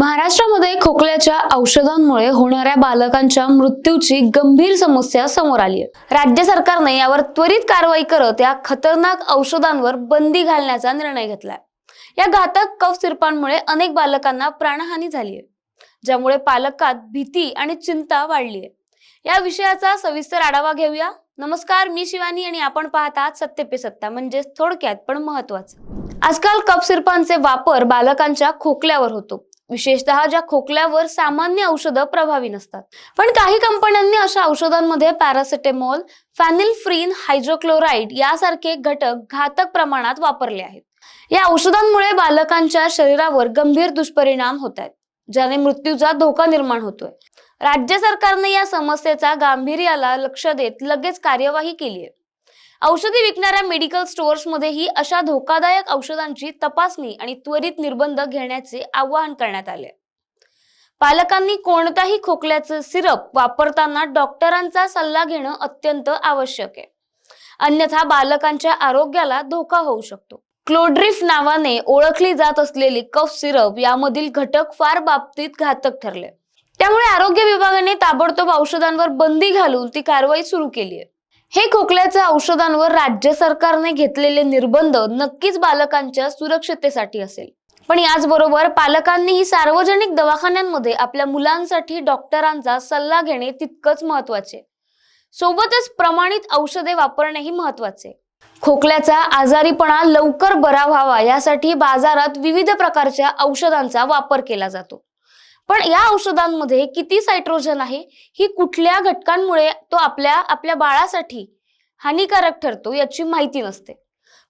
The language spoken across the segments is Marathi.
महाराष्ट्रामध्ये खोकल्याच्या औषधांमुळे होणाऱ्या बालकांच्या मृत्यूची गंभीर समस्या समोर आली आहे. राज्य सरकारने यावर त्वरित कारवाई करत या खतरनाक औषधांवर बंदी घालण्याचा निर्णय घेतलाय. या घातक कफ सिरपांमुळे अनेक बालकांना प्राणहानी झाली आहे ज्यामुळे पालकात भीती आणि चिंता वाढली आहे. या विषयाचा सविस्तर आढावा घेऊया. नमस्कार मी शिवानी आणि आपण पाहत आहात सत्य पे सत्ता म्हणजेच थोडक्यात पण महत्वाचं आजकाल कप सिरपांचे वापर बालकांच्या खोकल्यावर होतो. विशेषतः ज्या खोकल्यावर सामान्य औषधं प्रभावी नसतात. पण काही कंपन्यांनी अशा औषधांमध्ये पॅरासिटेमॉल फॅनिलफ्रीन हायड्रोक्लोराईड यासारखे घटक घातक प्रमाणात वापरले आहेत. या औषधांमुळे बालकांच्या शरीरावर गंभीर दुष्परिणाम होत आहेत ज्याने मृत्यूचा धोका निर्माण होतोय. राज्य सरकारने या समस्येचा गांभीर्याला लक्ष देत लगेच कार्यवाही केली आहे. औषधी विकणाऱ्या मेडिकल स्टोअर्समध्येही अशा धोकादायक औषधांची तपासणी आणि त्वरित निर्बंध घेण्याचे आवाहन करण्यात आले. पालकांनी कोणताही खोकल्याचं सिरप वापरताना डॉक्टरांचा सल्ला घेणं अत्यंत आवश्यक आहे. अन्यथा बालकांच्या आरोग्याला धोका होऊ शकतो. क्लोड्रिफ नावाने ओळखली जात असलेली कफ सिरप यामधील घटक फार बाबतीत घातक ठरले. त्यामुळे आरोग्य विभागाने ताबडतोब औषधांवर बंदी घालून ती कारवाई सुरू केली आहे. हे खोकल्याच्या औषधांवर राज्य सरकारने घेतलेले निर्बंध नक्कीच बालकांच्या सुरक्षिततेसाठी असेल. पण याचबरोबर पालकांनीही सार्वजनिक दवाखान्यांमध्ये आपल्या मुलांसाठी डॉक्टरांचा सल्ला घेणे तितकंच महत्त्वाचे सोबतच प्रमाणित औषधे वापरणेही महत्त्वाचे खोकल्याचा आजारीपणा लवकर बरा व्हावा यासाठी बाजारात विविध प्रकारच्या औषधांचा वापर केला जातो. पण या औषधांमध्ये किती सायट्रोजन आहे ही कुठल्या घटकांमुळे तो आपल्या आपल्या बाळासाठी हानिकारक ठरतो याची माहिती नसते.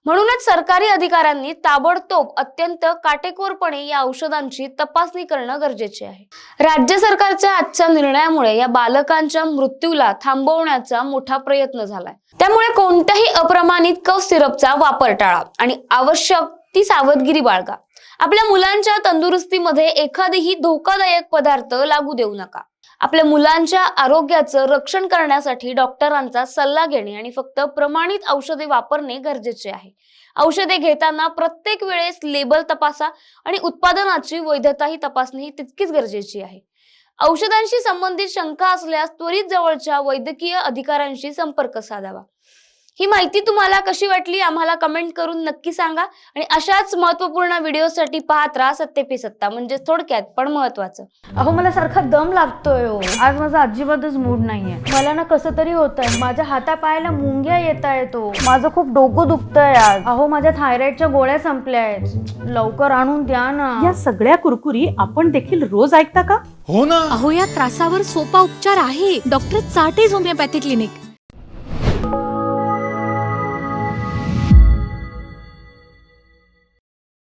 म्हणूनच सरकारी अधिकाऱ्यांनी ताबडतोब अत्यंत काटेकोरपणे या औषधांची तपासणी करणं गरजेचे आहे. राज्य सरकारच्या आजच्या निर्णयामुळे या बालकांच्या मृत्यूला थांबवण्याचा मोठा प्रयत्न झालाय. त्यामुळे कोणत्याही अप्रमाणित कफ सिरपचा वापर टाळा आणि आवश्यक ती सावधगिरी बाळगा. आपल्या मुलांच्या तंदुरुस्तीमध्ये एखादेही धोकादायक पदार्थ लागू देऊ नका. आपल्या मुलांच्या आरोग्याचं रक्षण करण्यासाठी डॉक्टरांचा सल्ला घेणे आणि फक्त प्रमाणित औषधे वापरणे गरजेचे आहे. औषधे घेताना प्रत्येक वेळेस लेबल तपासा आणि उत्पादनाची वैधताही तपासणे ही तितकीच गरजेची आहे. औषधांशी संबंधित शंका असल्यास त्वरित जवळच्या वैद्यकीय अधिकाऱ्यांशी संपर्क साधावा. ही माहिती तुम्हाला कशी वाटली आम्हाला कमेंट करून नक्की सांगा. आणि अशाच महत्त्वपूर्ण व्हिडिओसाठी पाहत राहा सत्य पे सत्ता म्हणजे थोडक्यात पण महत्वाचं अहो मला सारखा दम लागतोय हो. आज माझा अजिबातच मूड नाहीये. मला ना कसं तरी होतंय माझ्या हातापायाला मुंग्या येत आहेत हो. माझं खूप डोकं दुखतंय आज. अहो माझ्या थायरॉइडच्या गोळ्या संपल्या आहेत. लवकर आणून द्या ना. या सगळ्या कुरकुरी आपण देखील रोज ऐकता का? हो ना. अहो या त्रासावर सोपा उपचार आहे. Doctor चाटेज homeopathy clinic